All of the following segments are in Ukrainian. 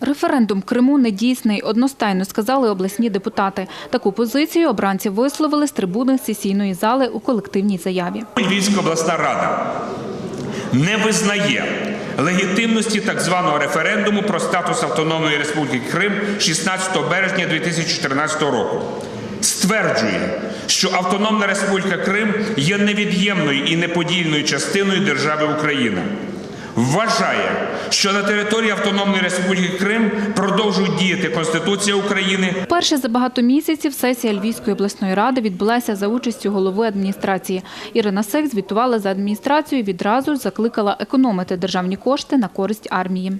Референдум Криму недійсний, одностайно сказали обласні депутати. Таку позицію обранці висловили з трибуни сесійної зали у колективній заяві. Львівська обласна рада не визнає легітимності так званого референдуму про статус Автономної Республіки Крим 16 березня 2014 року. Стверджує, що Автономна Республіка Крим є невід'ємною і неподільною частиною держави Україна. Вважає, що на території Автономної Республіки Крим продовжують діяти Конституція України Перше за багато місяців сесія Львівської обласної ради відбулася за участю голови адміністрації. Ірина Сек звітувала за адміністрацію і відразу закликала економити державні кошти на користь армії.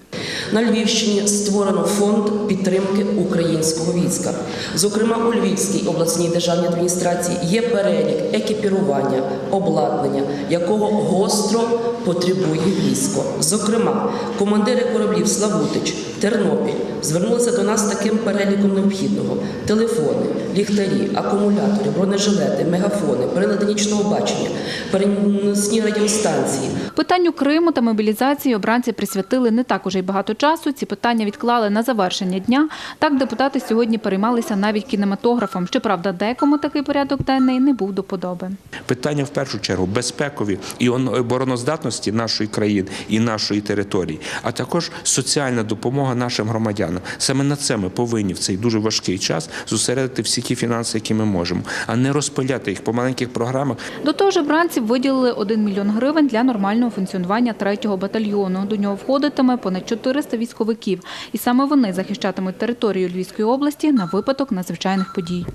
На Львівщині створено фонд підтримки українського війська. Зокрема, у Львівській обласній державній адміністрації є перелік екіпірування, обладнання, якого гостро потребує військо. Зокрема, командири кораблів Славутич, Тернопіль звернулися до нас з таким переліком необхідного: телефони, ліхтарі, акумулятори, бронежилети, мегафони, прилади нічного бачення, переносні радіостанції, Питанню Криму та мобілізації обранці присвятили не так уже й багато часу. Ці питання відклали на завершення дня. Так депутати сьогодні переймалися навіть кінематографом. Щоправда, декому такий порядок денний не був до подоби. Питання в першу чергу безпекові і он- обороноздатності нашої країни і нашої території, а також соціальна допомога нашим громадянам. Саме на це ми повинні в цей дуже важкий час зосередити всі ті фінанси, які ми можемо, а не розпиляти їх по маленьких програмах. До того ж, бранці виділили 1 мільйон гривень для нормального функціонування третього батальйону. До нього входитиме понад 400 військовиків, і саме вони захищатимуть територію Львівської області на випадок надзвичайних подій.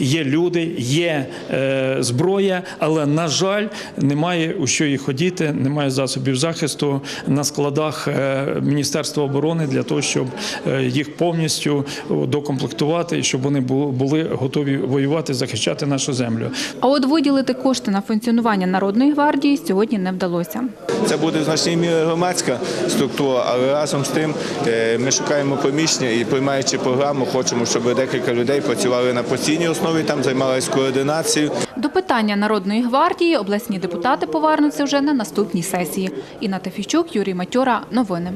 Є люди, є е, зброя, але на жаль, немає у що їх ходіти, немає засобів захисту на складах е, Міністерства оборони для того, щоб е, їх повністю докомплектувати і щоб вони бу- були готові воювати, захищати нашу землю. А от виділити кошти на функціонування Народної гвардії сьогодні не вдалося. Це буде в значній мірі громадська структура, але разом з тим е, ми шукаємо поміщення і приймаючи програму, хочемо, щоб декілька людей працювали на постійній основі, там займалися координацією. До питання Народної гвардії обласні депутати повернуться вже на наступній сесії. Інна Тафійчук, Юрій Матьора. Новини.